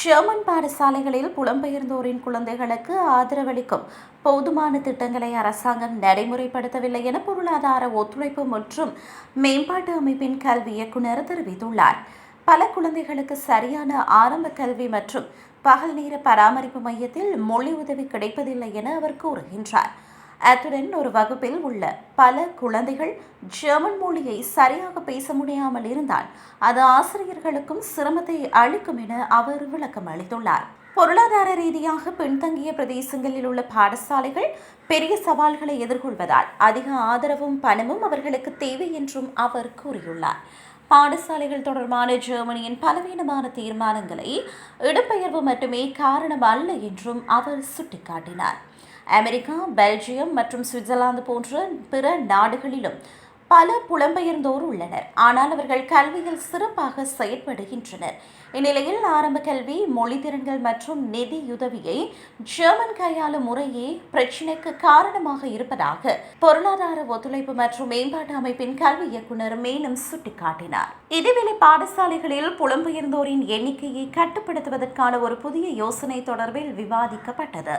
German பாடசாலைகளில் புலம்பெயர்ந்தோரின் குழந்தைகளுக்கு ஆதரவளிக்கும் போதுமான திட்டங்களை அரசாங்கம் நடைமுறைப்படுத்தவில்லை என பொருளாதார ஒத்துழைப்பு மற்றும் மேம்பாட்டு அமைப்பின் கல்வி இயக்குநர் தெரிவித்துள்ளார். பல குழந்தைகளுக்கு சரியான ஆரம்ப கல்வி மற்றும் பகல் நேர பராமரிப்பு மையத்தில் மொழி உதவி கிடைப்பதில்லை என அவர் கூறுகின்றார். அத்துடன் ஒரு வகுப்பில் உள்ள பல குழந்தைகள் ஜெர்மன் மொழியை சரியாக பேச முடியாமல் இருந்தால் அது ஆசிரியர்களுக்கும் சிரமத்தை அளிக்கும் என அவர் விளக்கம் அளித்துள்ளார். பொருளாதார ரீதியாக பின்தங்கிய பிரதேசங்களில் உள்ள பாடசாலைகள் பெரிய சவால்களை எதிர்கொள்வதால் அதிக ஆதரவும் பணமும் அவர்களுக்கு தேவை என்றும் அவர் கூறியுள்ளார். பாடசாலைகள் தொடர்பான ஜெர்மனியின் பலவீனமான தீர்மானங்களை இடம்பெயர்வு மட்டுமே காரணம் அல்ல என்றும் அவர் சுட்டிக்காட்டினார். அமெரிக்கா பெல்ஜியம் மற்றும் சுவிட்சர்லாந்து போன்ற பிற நாடுகளிலும் பல புலம்பெயர்ந்தோர் உள்ளனர். ஆனால் அவர்கள் கல்வியில் சிறப்பாக செயற்படுகின்றனர். இந்நிலையில் ஆரம்ப கல்வி மொழி திறன்கள் மற்றும் நிதியுதவியை ஜெர்மன் கையாளும் முறையே பிரச்சினைக்கு காரணமாக இருப்பதாக பொருளாதார ஒத்துழைப்பு மற்றும் மேம்பாட்டு அமைப்பின் கல்வி இயக்குநர் மேலும் சுட்டிக்காட்டினார். இதேவேளை பாடசாலைகளில் புலம்பெயர்ந்தோரின் எண்ணிக்கையை கட்டுப்படுத்துவதற்கான ஒரு புதிய யோசனை தொடர்பில் விவாதிக்கப்பட்டது.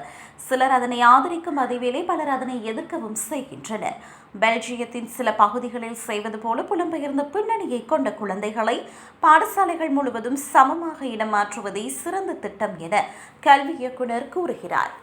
சிலர் அதனை ஆதரிக்கும் அதேவேளை பலர் அதனை எதிர்க்கவும் செய்கின்றனர். பெல்ஜியத்தின் சில பகுதி பகுதிகளில் செய்வது போல புலம்பெயர்ந்த பின்னணியை கொண்ட குழந்தைகளை பாடசாலைகள் முழுவதும் சமமாக இடமாற்றுவதே சிறந்த திட்டம் என கல்வி இயக்குனர் கூறுகிறார்.